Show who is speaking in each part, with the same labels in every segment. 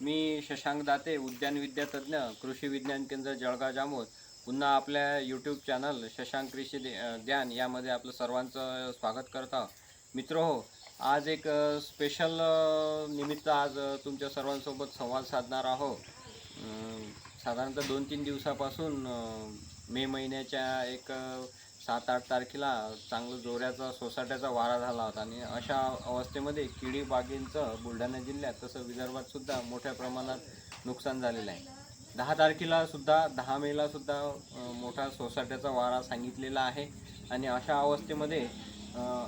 Speaker 1: मी शशांक दाते उद्यान विद्यातज्ञ कृषी विज्ञान केंद्र जळगाव जामोद. पुन्हा आपल्या यूट्यूब चॅनल शशांक कृषी ज्ञान यामध्ये आपलं सर्वांचं स्वागत करत आहोत. मित्र हो आज एक स्पेशल निमित्त आज तुमच्या सर्वांसोबत संवाद साधणार आहो साधारणतः दोन तीन दिवसापासून मे महिन्याच्या एक सात आठ तारखेला चांगलं जोऱ्याचा सोसाट्याचा वारा झाला होता आणि अशा अवस्थेमध्ये किडी बागेंचं बुलढाणा जिल्ह्यात तसं विदर्भात सुद्धा मोठ्या प्रमाणात नुकसान झालेलं आहे. दहा तारखेला सुद्धा दहा मेला सुद्धा मोठा सोसाट्याचा वारा सांगितलेला आहे आणि अशा अवस्थेमध्ये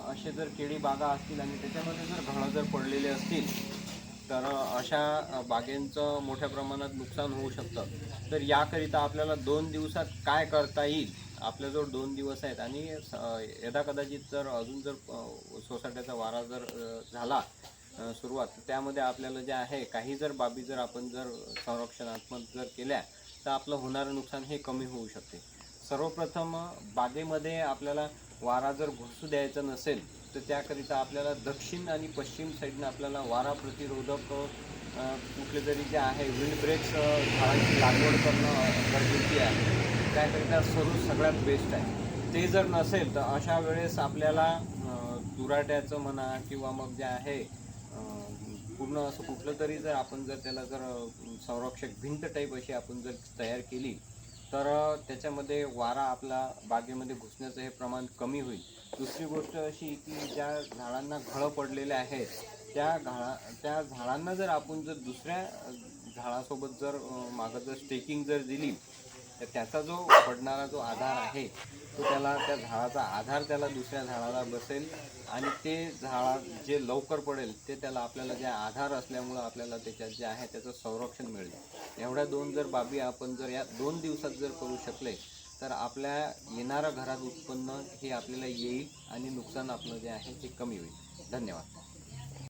Speaker 1: असे जर केळी बागा असतील आणि त्याच्यामध्ये जर घळं जर पडलेले असतील तर अशा बागेंचं मोठ्या प्रमाणात नुकसान होऊ शकतं. तर याकरिता आपल्याला दोन दिवसात काय करता येईल? आपल्याजवळ दोन दिवस आहेत आणि यदा कदाचित जर अजून जर सोसायट्याचा वारा जर झाला सुरुवात त्यामध्ये आपल्याला जे आहे काही जर बाबी जर आपण जर संरक्षणात्मक जर केल्या तर आपलं होणारं नुकसान हे कमी होऊ शकते. सर्वप्रथम बागेमध्ये आपल्याला वारा जर घुसू द्यायचा नसेल तर त्याकरिता आपल्याला दक्षिण आणि पश्चिम साईडनं आपल्याला वारा प्रतिरोधक कुठले तरी जे आहे विंड ब्रेक्स झाडांची लागवड करणं गरजेची आहे. त्याकरिता सरू सगळ्यात बेस्ट आहे. ते जर नसेल तर अशा वेळेस आपल्याला दुराट्याचं म्हणा किंवा मग जे आहे पूर्ण असं कुठलं तरी जर आपण जर त्याला जर संरक्षक भिंत टाईप अशी आपण जर तयार केली तर त्याच्यामध्ये वारा आपला बागेमध्ये घुसण्याचं हे प्रमाण कमी होईल. दुसरी गोष्ट अशी की ज्या झाडांना घळं पडलेले आहेत त्या घाळा त्या झाडांना जर आपण जर दुसऱ्या झाडासोबत जर मागं जर स्टेकिंग जर दिली तर त्याचा जो पडणारा जो आधार आहे तो त्याला त्या झाडाचा आधार त्याला दुसऱ्या झाडाला बसेल आणि ते झाडा जे लवकर पडेल ते त्याला आपल्याला जे आधार असल्यामुळं आपल्याला त्याच्यात जे आहे त्याचं संरक्षण मिळेल. एवढ्या दोन जर बाबी आपण जर या दोन दिवसात जर करू शकले तर आपल्या येणारं घरात उत्पन्न हे आपल्याला येईल आणि नुकसान आपलं जे आहे ते कमी होईल. धन्यवाद.